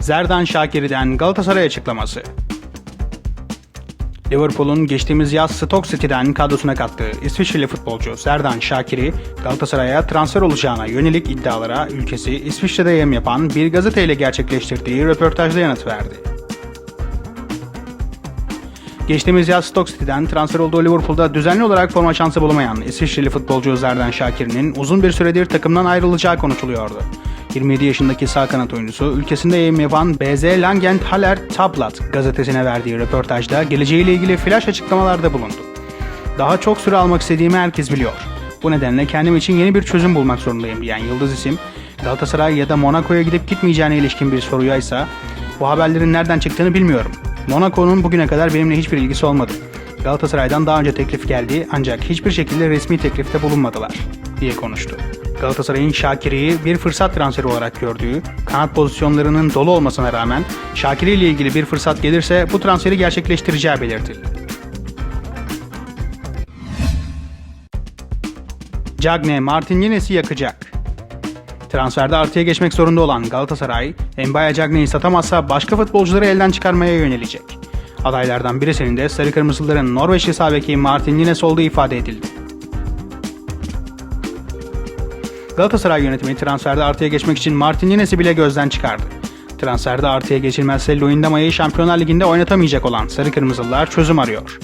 Zerdan Şakir'den Galatasaray açıklaması. Liverpool'un geçtiğimiz yaz Stoke City'den kadrosuna kattığı İsviçreli futbolcu Zerdan Şakir'i Galatasaray'a transfer olacağına yönelik iddialara ülkesi İsviçre'de yayın yapan bir gazeteyle gerçekleştirdiği röportajda yanıt verdi. Geçtiğimiz yaz Stoke City'den transfer olduğu Liverpool'da düzenli olarak forma şansı bulamayan İsviçreli futbolcu Zerdan Şakir'in uzun bir süredir takımdan ayrılacağı konuşuluyordu. 27 yaşındaki sağ kanat oyuncusu ülkesinde yayın yapan BZ Langent Haller Tablat gazetesine verdiği röportajda geleceğiyle ilgili flash açıklamalarda bulundu. Daha çok süre almak istediğimi herkes biliyor. Bu nedenle kendim için yeni bir çözüm bulmak zorundayım diyen Yıldız isim, Galatasaray ya da Monaco'ya gidip gitmeyeceğine ilişkin bir soruya ise bu haberlerin nereden çıktığını bilmiyorum. Monaco'nun bugüne kadar benimle hiçbir ilgisi olmadı. Galatasaray'dan daha önce teklif geldi ancak hiçbir şekilde resmi teklifte bulunmadılar diye konuştu. Galatasaray'ın Şakir'i bir fırsat transferi olarak gördüğü, kanat pozisyonlarının dolu olmasına rağmen Şakir'i ile ilgili bir fırsat gelirse bu transferi gerçekleştireceği belirtildi. Cagne Martin Yenes'i yakacak. Transferde artıya geçmek zorunda olan Galatasaray, Mbaya Cagne'yi satamazsa başka futbolcuları elden çıkarmaya yönelecek. Adaylardan birisinin de Sarı Kırmızıların Norveçli sağ beki Martin Yines olduğu ifade edildi. Galatasaray yönetimi transferde artıya geçmek için Martin Yines'i bile gözden çıkardı. Transferde artıya geçilmezse Luyendama'yı Şampiyonlar Ligi'nde oynatamayacak olan Sarı Kırmızılılar çözüm arıyor.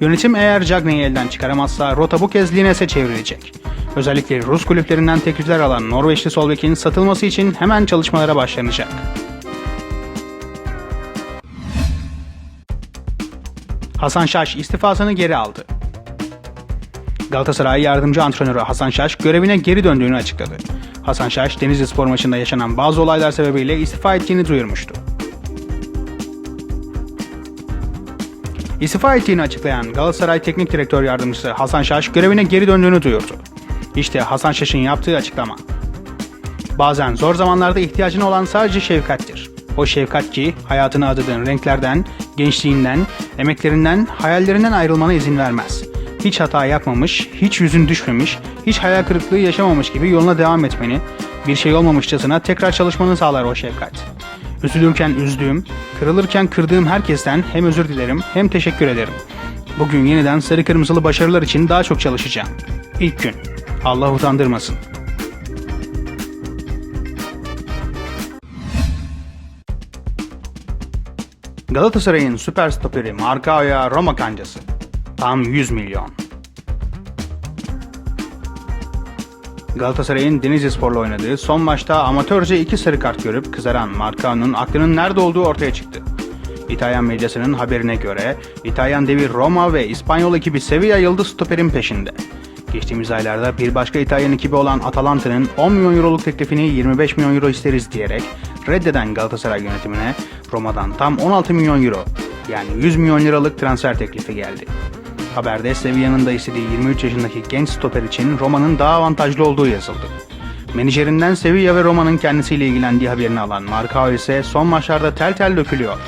Yönetim eğer Cagne'yi elden çıkaramazsa rota bu kez Lines'e çevrilecek. Özellikle Rus kulüplerinden teklifler alan Norveçli sol bekin satılması için hemen çalışmalara başlanacak. Hasan Şaş istifasını geri aldı. Galatasaray yardımcı antrenörü Hasan Şaş görevine geri döndüğünü açıkladı. Hasan Şaş, Denizli Spor maçında yaşanan bazı olaylar sebebiyle istifa ettiğini duyurmuştu. İstifa ettiğini açıklayan Galatasaray Teknik Direktör Yardımcısı Hasan Şaş görevine geri döndüğünü duyurdu. İşte Hasan Şaş'ın yaptığı açıklama. Bazen zor zamanlarda ihtiyacın olan sadece şefkattir. O şefkat ki hayatına adadığın renklerden, gençliğinden, emeklerinden, hayallerinden ayrılmana izin vermez. Hiç hata yapmamış, hiç yüzün düşmemiş, hiç hayal kırıklığı yaşamamış gibi yoluna devam etmeni, bir şey olmamışçasına tekrar çalışmanı sağlar o şefkat. Üzülürken üzdüğüm, kırılırken kırdığım herkesten hem özür dilerim hem teşekkür ederim. Bugün yeniden sarı kırmızılı başarılar için daha çok çalışacağım. İlk gün. Allah utandırmasın. Galatasaray'ın süper stoperi Marcao'ya Roma kancası. Tam 100 milyon. Galatasaray'ın Denizlispor'la oynadığı son maçta amatörce iki sarı kart görüp kızaran Marcao'nun aklının nerede olduğu ortaya çıktı. İtalyan medyasının haberine göre İtalyan devi Roma ve İspanyol ekibi Sevilla yıldız stoperin peşinde. Geçtiğimiz aylarda bir başka İtalyan ekibi olan Atalanta'nın 10 milyon euroluk teklifini 25 milyon euro isteriz diyerek reddeden Galatasaray yönetimine Roma'dan tam 16 milyon euro yani 100 milyon liralık transfer teklifi geldi. Haberde Sevilla'nın da istediği 23 yaşındaki genç stoper için Roma'nın daha avantajlı olduğu yazıldı. Menajerinden Sevilla ve Roma'nın kendisiyle ilgilendiği haberini alan Marcao ise son maçlarda tel tel dökülüyor.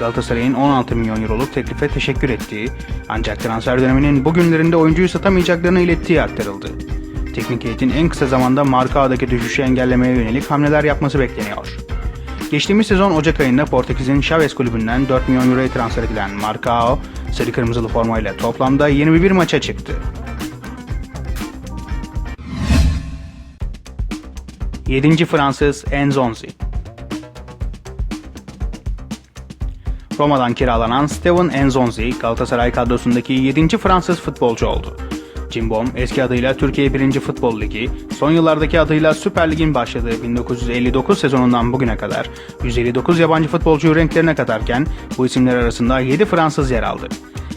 Galatasaray'ın 16 milyon euroluk teklife teşekkür ettiği ancak transfer döneminin bugünlerinde oyuncuyu satamayacaklarını ilettiği aktarıldı. Teknik heyetin en kısa zamanda Marcao'daki düşüşü engellemeye yönelik hamleler yapması bekleniyor. Geçtiğimiz sezon Ocak ayında Portekiz'in Chaves kulübünden 4 milyon euroya transfer edilen Marcao, sarı kırmızılı formayla toplamda 21 maça çıktı. 7. Fransız Enzonzi Roma'dan kiralanan Steven Enzonzi, Galatasaray kadrosundaki 7. Fransız futbolcu oldu. Cimbom, eski adıyla Türkiye 1. Futbol Ligi, son yıllardaki adıyla Süper Lig'in başladığı 1959 sezonundan bugüne kadar 159 yabancı futbolcuyu renklerine katarken bu isimler arasında 7 Fransız yer aldı.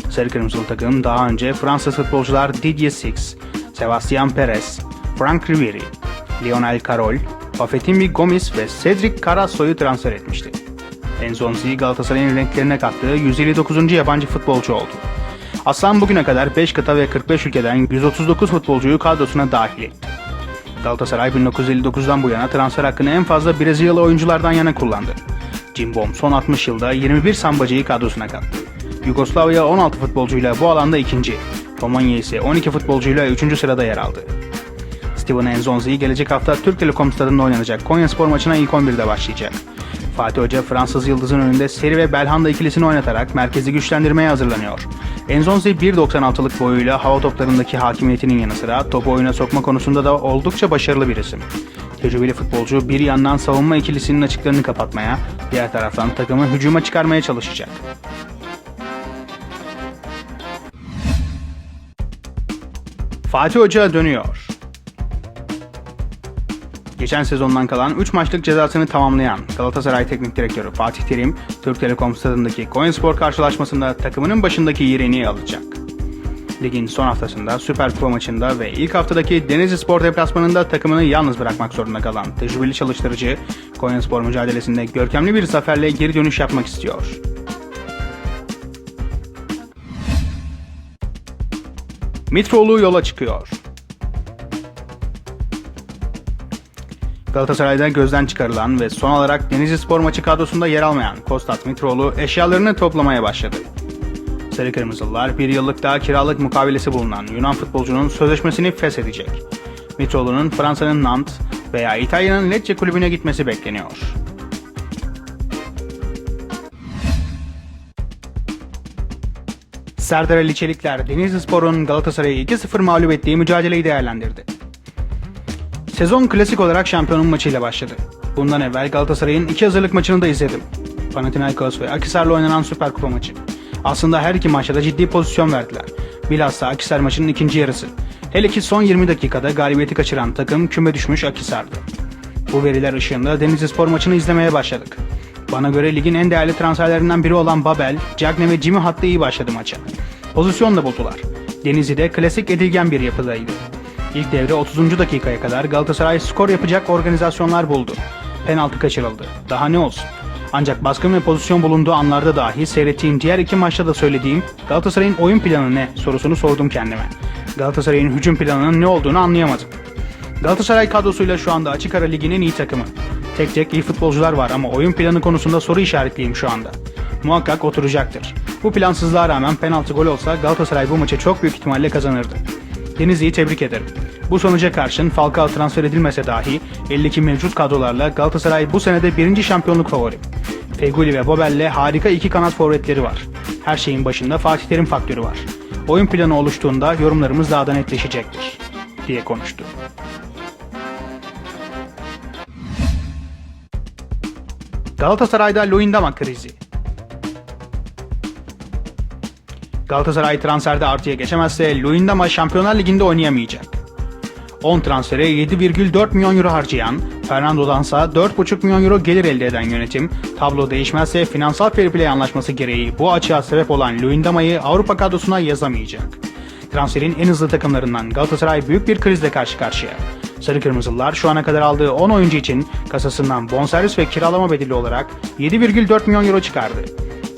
Sarı Kırmızılı takım daha önce Fransız futbolcular Didier Six, Sebastian Perez, Frank Ribery, Lionel Carol, Bafetimi Gomis ve Cedric Carrasco'yu transfer etmişti. Enzonzi Galatasaray'ın renklerine kattığı 159. yabancı futbolcu oldu. Aslan bugüne kadar 5 kıta ve 45 ülkeden 139 futbolcuyu kadrosuna dahil etti. Galatasaray 1959'dan bu yana transfer hakkını en fazla Brezilyalı oyunculardan yana kullandı. Cimbom son 60 yılda 21 sambacıyı kadrosuna kattı. Yugoslavya 16 futbolcuyla bu alanda ikinci, Romanya ise 12 futbolcuyla 3. sırada yer aldı. Steven Enzonzi gelecek hafta Türk Telekom stadında oynanacak Konya Spor maçına ilk 11'de başlayacak. Fatih Hoca Fransız Yıldız'ın önünde Seri ve Belhanda ikilisini oynatarak merkezi güçlendirmeye hazırlanıyor. Enzonzi 1.96'lık boyuyla hava toplarındaki hakimiyetinin yanı sıra topu oyuna sokma konusunda da oldukça başarılı bir isim. Tecrübeli futbolcu bir yandan savunma ikilisinin açıklarını kapatmaya, diğer taraftan takımı hücuma çıkarmaya çalışacak. Fatih Hoca dönüyor. Geçen sezondan kalan 3 maçlık cezasını tamamlayan Galatasaray Teknik Direktörü Fatih Terim, Türk Telekom stadındaki Konyaspor karşılaşmasında takımının başındaki yerini alacak. Ligin son haftasında Süper Kupa maçında ve ilk haftadaki Denizli Spor deplasmanında takımını yalnız bırakmak zorunda kalan tecrübeli çalıştırıcı Konyaspor mücadelesinde görkemli bir zaferle geri dönüş yapmak istiyor. Mitroğlu yola çıkıyor. Galatasaray'da gözden çıkarılan ve son olarak Denizli Spor maçı kadrosunda yer almayan Kostas Mitroğlu eşyalarını toplamaya başladı. Sarı Kırmızılılar bir yıllık daha kiralık mukavelesi bulunan Yunan futbolcunun sözleşmesini feshedecek. Mitroğlu'nun Fransa'nın Nantes veya İtalya'nın Lecce kulübüne gitmesi bekleniyor. Serdar Ali Çelikler Denizli Spor'un Galatasaray'ı 2-0 mağlup ettiği mücadeleyi değerlendirdi. Sezon klasik olarak şampiyonun maçıyla başladı. Bundan evvel Galatasaray'ın iki hazırlık maçını da izledim. Panathinaikos ve Akisar'la oynanan Süper Kupa maçı. Aslında her iki maçta da ciddi pozisyon verdiler. Bilhassa Akisar maçının ikinci yarısı. Hele ki son 20 dakikada galibiyeti kaçıran takım küme düşmüş Akisar'dı. Bu veriler ışığında Denizli Spor maçını izlemeye başladık. Bana göre ligin en değerli transferlerinden biri olan Babel, Cagne ve Jimmy hattı iyi başladı maça. Pozisyon da buldular. Denizli'de klasik edilgen bir yapıdaydı. İlk devre 30. dakikaya kadar Galatasaray skor yapacak organizasyonlar buldu. Penaltı kaçırıldı. Daha ne olsun? Ancak baskın ve pozisyon bulunduğu anlarda dahi seyrettiğim diğer iki maçta da söylediğim Galatasaray'ın oyun planı ne sorusunu sordum kendime. Galatasaray'ın hücum planının ne olduğunu anlayamadım. Galatasaray kadrosuyla şu anda açık ara liginin iyi takımı. Tek tek iyi futbolcular var ama oyun planı konusunda soru işaretliyim şu anda. Muhakkak oturacaktır. Bu plansızlığa rağmen penaltı gol olsa Galatasaray bu maçı çok büyük ihtimalle kazanırdı. Denizli'yi tebrik ederim. Bu sonuca karşın Falcao transfer edilmese dahi 52 mevcut kadrolarla Galatasaray bu senede birinci şampiyonluk favori. Feguli ve Bobel'le harika iki kanat forvetleri var. Her şeyin başında Fatih Terim faktörü var. Oyun planı oluştuğunda yorumlarımız daha da netleşecektir, diye konuştu. Galatasaray'da Luyendama krizi. Galatasaray transferde artıya geçemezse Luyendama Şampiyonlar Ligi'nde oynayamayacak. 10 transfere 7,4 milyon euro harcayan, Fernando'dansa 4,5 milyon euro gelir elde eden yönetim, tablo değişmezse finansal fair play anlaşması gereği bu açığa sebep olan Luyendama'yı Avrupa kadrosuna yazamayacak. Transferin en hızlı takımlarından Galatasaray büyük bir krizle karşı karşıya. Sarı Kırmızılılar şu ana kadar aldığı 10 oyuncu için kasasından bonservis ve kiralama bedeli olarak 7,4 milyon euro çıkardı.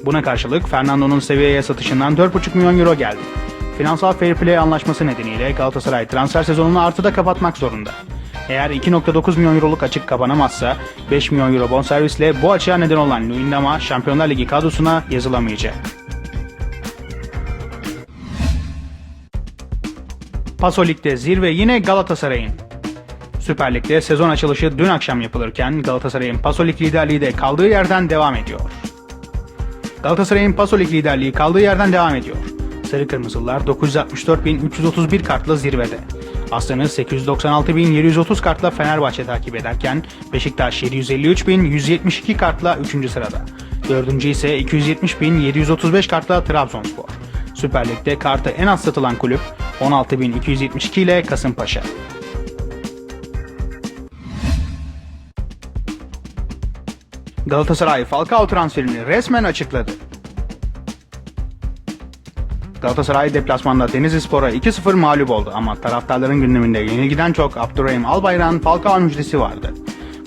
Buna karşılık Fernando'nun seviyeye satışından 4,5 milyon euro geldi. Finansal fair play anlaşması nedeniyle Galatasaray transfer sezonunu artıda kapatmak zorunda. Eğer 2.9 milyon euroluk açık kapanamazsa 5 milyon euro bonservisle bu açığa neden olan Luyendama Şampiyonlar Ligi kadrosuna yazılamayacak. Paso Lig'de zirve yine Galatasaray'ın. Süper Lig'de sezon açılışı dün akşam yapılırken Galatasaray'ın Paso Lig liderliği de kaldığı yerden devam ediyor. Galatasaray'ın Paso Lig liderliği kaldığı yerden devam ediyor. Sarı Kırmızılar 964.331 kartla zirvede. Aslanı 896.730 kartla Fenerbahçe takip ederken Beşiktaş 753.172 kartla 3. sırada. 4. ise 270.735 kartla Trabzonspor. Süper Lig'de kartı en az satılan kulüp 16.272 ile Kasımpaşa. Galatasaray Falcao transferini resmen açıkladı. Galatasaray deplasmanda Denizlispor'a 2-0 mağlup oldu ama taraftarların gündeminde yenilgiden çok Abdurrahim Albayrak'ın Falcao müjdesi vardı.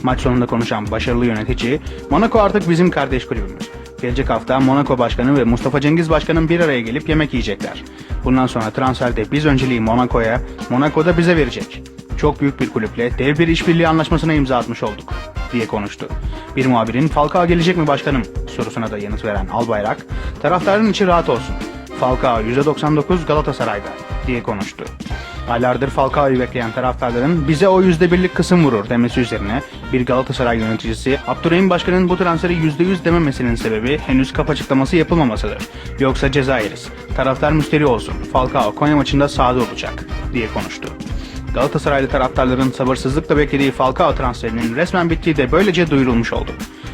Maç sonunda konuşan başarılı yönetici, Monaco artık bizim kardeş kulübümüz. Gelecek hafta Monaco Başkanı ve Mustafa Cengiz Başkan'ın bir araya gelip yemek yiyecekler. Bundan sonra transferde biz önceliği Monaco'ya, Monaco da bize verecek. Çok büyük bir kulüple dev bir işbirliği anlaşmasına imza atmış olduk diye konuştu. Bir muhabirin Falcao gelecek mi başkanım sorusuna da yanıt veren Albayrak, taraftarın içi rahat olsun. Falcao %99 Galatasaray'da diye konuştu. Aylardır Falcao'yu bekleyen taraftarların bize o %1'lik kısım vurur demesi üzerine bir Galatasaray yöneticisi Abdurrahim Başkan'ın bu transferi %100 dememesinin sebebi henüz kap açıklaması yapılmamasıdır. Yoksa ceza yeriz. Taraftar müşteri olsun. Falcao Konya maçında sahada olacak diye konuştu. Galatasaraylı taraftarların sabırsızlıkla beklediği Falcao transferinin resmen bittiği de böylece duyurulmuş oldu.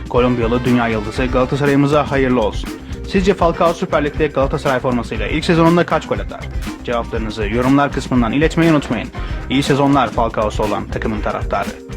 Kolombiyalı dünya yıldızı Galatasaray'ımıza hayırlı olsun. Sizce Falcao Süper Lig'de Galatasaray formasıyla ilk sezonunda kaç gol atar? Cevaplarınızı yorumlar kısmından iletmeyi unutmayın. İyi sezonlar Falcao'su olan takımın taraftarı.